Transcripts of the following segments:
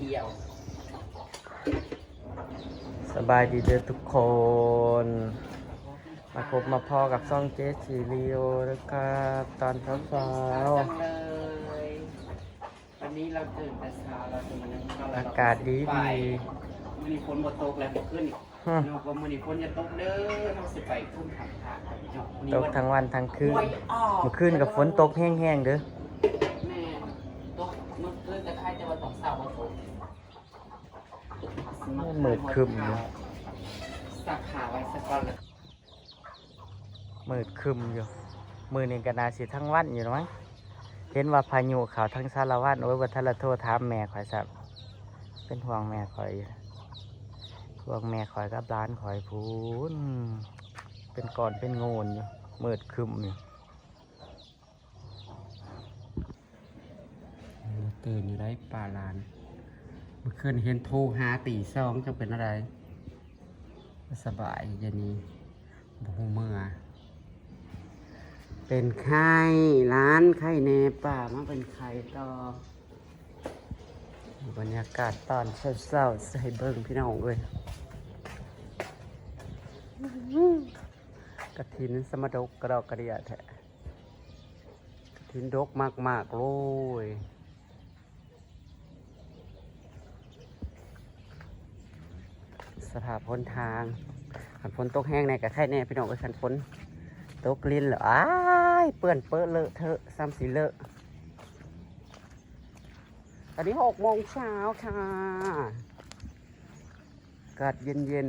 เดียว สบายดีเด้อทุกคน มาพบมาพอกับซ่องเจสซีรีโอนะครับ ตอนเช้าเช้าจังเลยวันนี้เราตื่นแต่เช้าเราตื่นแล้วเรอากาศดีดีมันมีฝนตกแล้วบนขึ้นอีกนอกว่ามันมีฝนจะตกเด้อเราสิไปทุ่มทางทางตกทั้งวันทั้งคืนเมื่อคืนกับฝนตกแห้งๆเด้อ มืดครึมอยู่สักขาไว้สักก่อนเลยมืดครึมอยู่ มือนี่ก็นาสิทั้งวันอยู่นะมั้งเห็นว่าพายุเขาทั้งสารวัตรโอ้ยวัทละโทษถามแม่ข่อยสับเป็นห่วงแม่ข่อยอยู่ห่วงแม่ข่อยกับร้านข่อยพูนเป็นก่อนเป็นโงนอยู่มืดครึมอยู่ตื่นอยู่ได้ป่าลานเมื่อคืนเห็นโทรหาตีสองจะเป็นอะไร สบายเย็นนี้บูเมื่อ เป็นไข้ร้านไข้แนป่ามาเป็นไข้ต่อบรรยากาศตอนเศร้าๆใส่เบิ้งพี่น้องเลยกระถินสมดกกระดอกกระเดียแทะกระถินดกมากๆโลย สภาพพ้นทางขันฝนตกแห้งในกับไข่แน่พี่น้องก็ขันฝนตกลิ้นเหรออ้ายเปื้อนเปื้อเลอะเทอะซ้ำสีเลอะตอนนี้หกโมงเช้าค่ะอากาศเย็นเย็น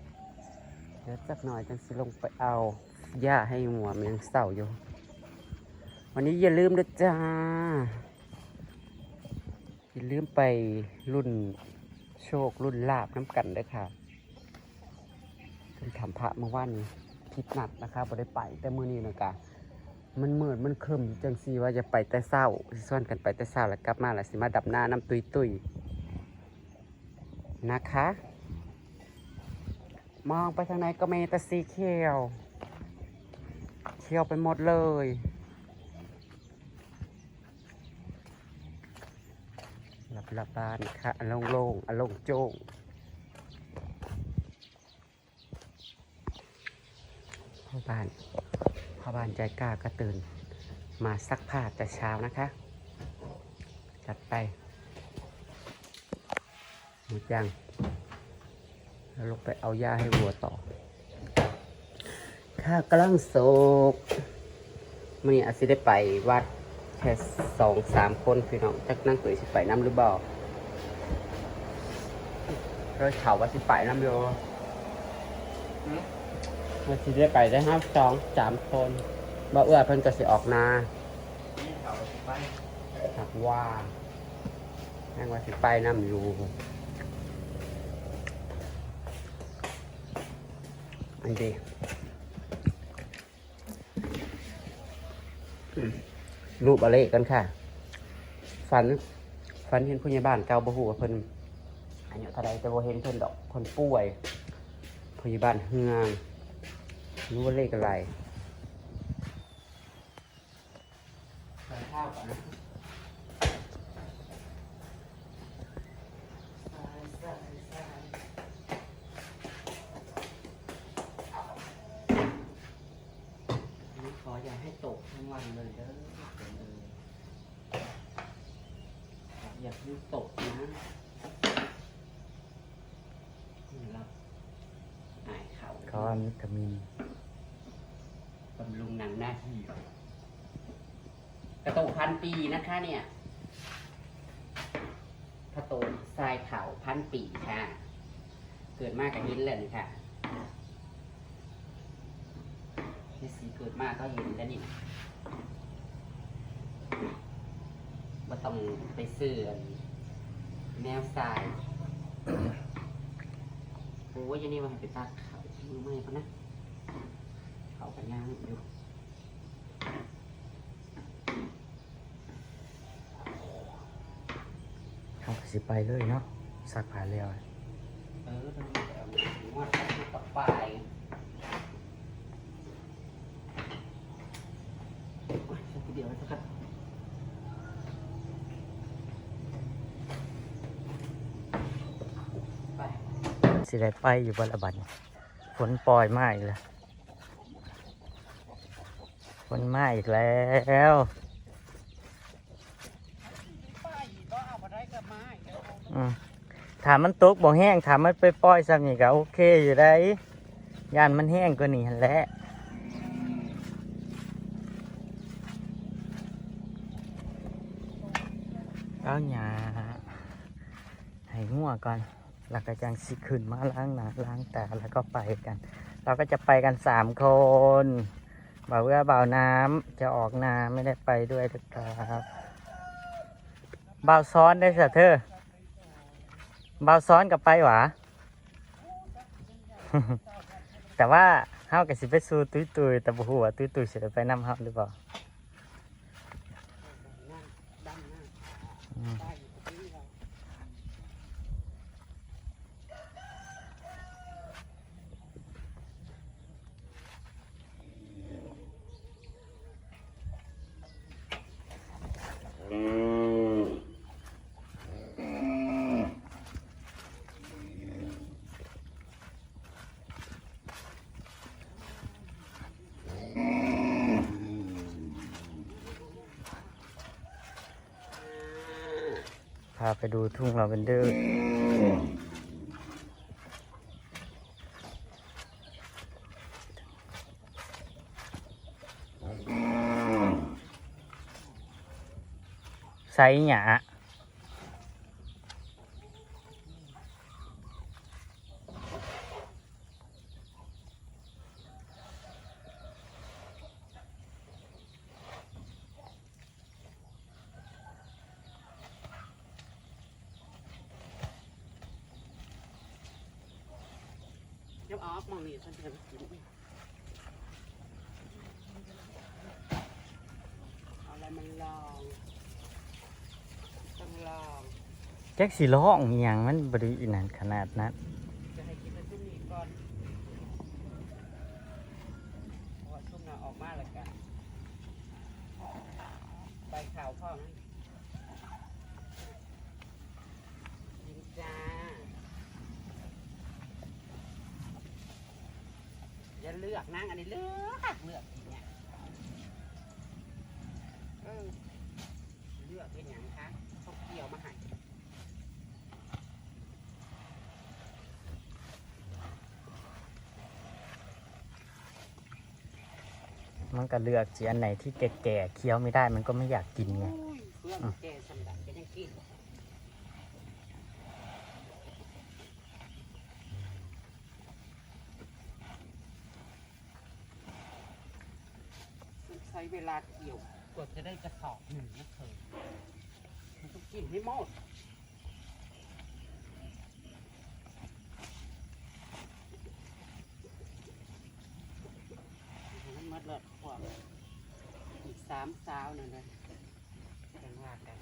ๆเดี๋ยวสักหน่อยจังสิลงไปเอาหญ้าให้หัวมันยังเศร้าอยู่ วันนี้อย่าลืมนะจ้า อย่าลืมไปรุ่น โชครุ่นลาบน้ำกันด้อค่ะเป็นทำพระเมื่อวานนี้คิดหนักนะคะบ่ได้ไปแต่มื้อนี้นะกะมันมืดมันคึมจังซีว่าจะไปแต่เศร้าสิส่วนกันไปแต่เศร้าแล้วกลับมาแล้วสิมาดับหน้าน้ำตุยตุยนะคะ มองไปทางไหนก็มีแต่สีเขียว เขียวไปหมดเลย ลับานค่ะอลงโล่งอลงโจ้งพ่อบ้านพ่อบ้านใจกล้าก็ตื่น มาซักผ้าแต่เช้านะคะ จัดไปหมดยังแล้วลงไปเอาหญ้าให้วัวต่อ ข้ากำลังโศกมื่อนี้อาจสิได้ไปวัด แค่สองสามคนพี่น้องจักนั่งตื่นสิไปน้ำหรือเปล่าเราเขาว่าสิไปน้ำโยว่าสิได้ไปได้ห้าสองสามคนบ่เอื้อเพิ่นก็สิออกนาหักว่านั่งว่าสิไปน้ำอยู่อันเดีอืม รูปอะไรกันค่ะ ฝัน ฝันเห็นผู้ใหญ่บ้านเก่าบ่ฮู้ว่าเพิ่นอายุเท่าใดแต่บ่เห็นเพิ่นดอกคนป่วยผู้ใหญ่บ้านเฮืองรู้ว่าเลขอะไรใส่ข้าวก่อนนะขออย่าให้ตกทั้งวันเลยเด้อ อย่าให้ตกนะนี่เราอายเขาก้อนวิตามินบำรุงหนังหน้าที่กระโตกพันปีนะคะเนี่ยกระโตกทรายเผาพันปีค่ะ เกิดมากกับหินเลยนี่ค่ะนี่สีเกิดมากก็เห็นแล้วนี่ ว่าต้องไปเสื่อนแนวทรายโอ้ยอยันนี่มันไปตักเขามือไม่เขานะเขากันย่างอยู่เขาก็สิไปเลยเนาะสักผ่าแล้ว เออตอนนี้เอาหมดตับไปโอ้ยสักทีเดียวสักครับ ไป สิได้ไปอยู่บนระบัดนี้ฝนปล่อยมาอีกแล้วฝนมาอีกแล้วถามมันตกบ่แห้งถามมันไปปล่อยซ้ำนี่ก็โอเคอยู่ได้ยานมันแห้งกว่านี้แหละเอาหยาให้งัวก่อน แล้วก็จังสิขึ้นมาล้างหน้าล้างตาแล้วก็ไปกัน เราก็จะไปกันสามคนบ่าวเอื้อบ่าวน้ำจะออกนาไม่ได้ไปด้วยนะครับบ่าวซ้อนได้สะเธอเบาซ้อนกับไปหวะแต่ว่าเฮากับสิไปสู่ตุยตุยๆแต่บ่ฮู้ว่าตุยตุยๆสิได้ไปนำเฮาหรือเปล่า พาไปดูทุ่งลาเวนเดอร์ไซหยา ออกมองนี่ฉันจะไปกินเอาอะไรมันลองต้องลอง แจ็คสีร้องอหย่างมันบริอินันขนาดนั้น จะให้กินไปชุ่มนี้ก่อนเพราะว่าชุ่มน่ะออกมาแล้วกันใบขาวพ่อนะกินจ้า อย่าเลือกนั่งอันนี้เลือกเลือกอีกเนี่ยเออเลือกเป็นอย่างคะเขาเกี่ยวมาให้มันก็เลือกสีอันไหนที่แก่ๆเคี้ยวไม่ได้มันก็ไม่อยากกินไง เพื่อนแกสำดับจะยังกินมันใช้เวลาเกี่ยวกว่าจะได้กระสอบหนึ่งนะเธอมันต้องกินให้หมดมัดเละขวบอีกสามสาวนั่นเลยกันว่ากัน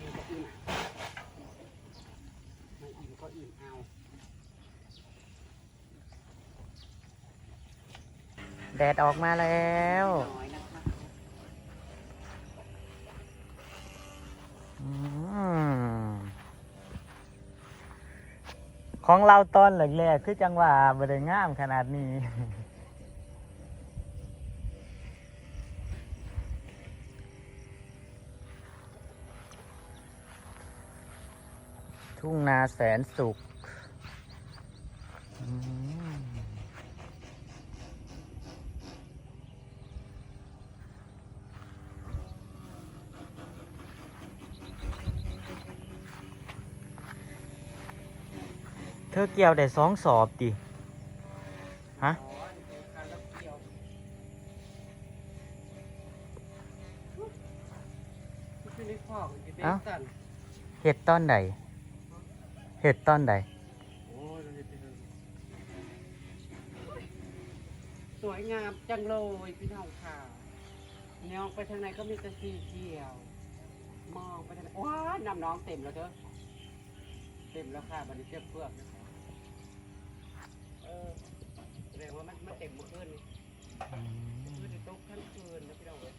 อิ่มก็อิ่มไม่อิ่มก็อิ่มเอา แดดออกมาแล้วอของเราตอนแรกๆคือจังหวะบริงามขนาดนี้ทุ่งนาแสนสุขอืมเธอเกี่ยวได้สองสอบดิฮะเอ้าสั่นเห็ดต้นใดเห็ดต้นใดโอ้ยมันจะเป็นสวยงามจังเลยพี่น้องค่ะแนวไปทางไหนก็มีแต่สีเขียว มองไปทางไหนว้าน้ำน้องเต็มแล้วเด้อเต็มแล้วค่ะบันนี้เจ็บเพื่อกนะคะ เออแสดงว่ามันมันเต็มเมื่อคืนนี่อืมคืนในตกทั้งคืนนะพี่น้องเอ้ย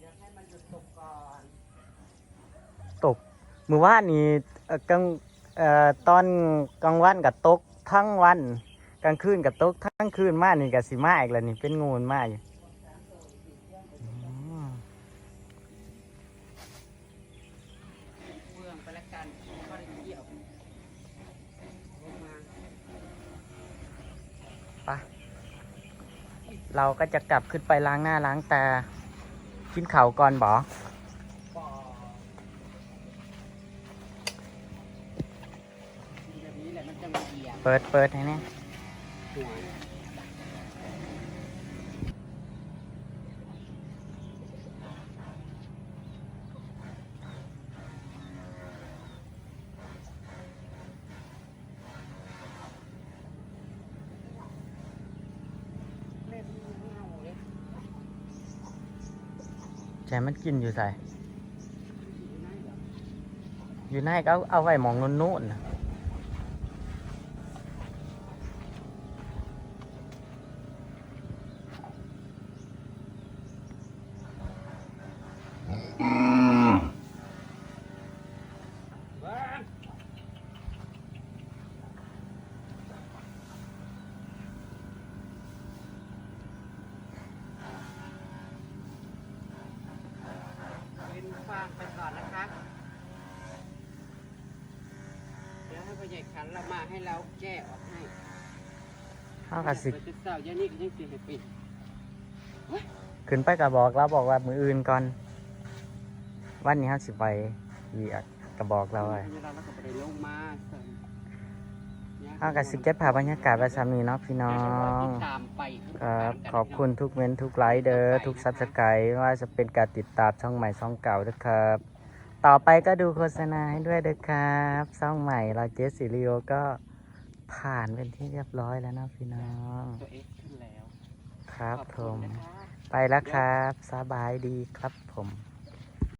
อยากให้มันหยุดตกก่อนตกมือว่านนี่เอ่อกลางเอ่อตอนกลางวันกับตกทั้งวัน กลางคืนกับตกทั้งคืนมานี่กับสีมาอีกแล้วนี่เป็นงูนมาอยู่อืม เมืองไปละกันก็ได้เกี่ยวลงมา ไป เราก็จะกลับขึ้นไปล้างหน้าล้างตากินเข่าก่อนบอบ่เปิดเปิดให้เน่ยวเล่นเงาเลย ใจมันกินอยู่ใส่อยู่หนเหรออยู่ในก็เอาเอาไว้หมองนุ่นๆนน่ะ เบิ้งกินฟางไปก่อนนะคะ เดี๋ยวให้ พ่อใหญ่ขันเรามาให้เราแก้ออกให้เขากับสิ เปิดจุดเสาร์ยานี่ก็ยังสิให้ปิดขึ้นไปกับบอกเราบอกว่ามืออื่นก่อน วันนี้เขาสิไปเวียกกระบอกเราไว้เวลาเราก็ไปได้ลงมาเสริมเขากับสิเก็บภาพบรรยากาศไว้ซ้ำนี้เนาะพี่น้อง ตามไปครับขอบคุณทุกเม้นต์ทุกไลค์เด้อทุกซับสไครต์ว่าจะเป็นการติดตามช่องใหม่ช่องเก่าด้วยครับ ต่อไปก็ดูโฆษณาให้ด้วยเด้อครับช่องใหม่เราเจสซิลิโอก็ผ่านเป็นที่เรียบร้อยแล้วนะพี่น้อง ตัวเอ็กขึ้นแล้วครับขอบผคุณม นะคะ ไปแล้วครับ สบายดีครับผม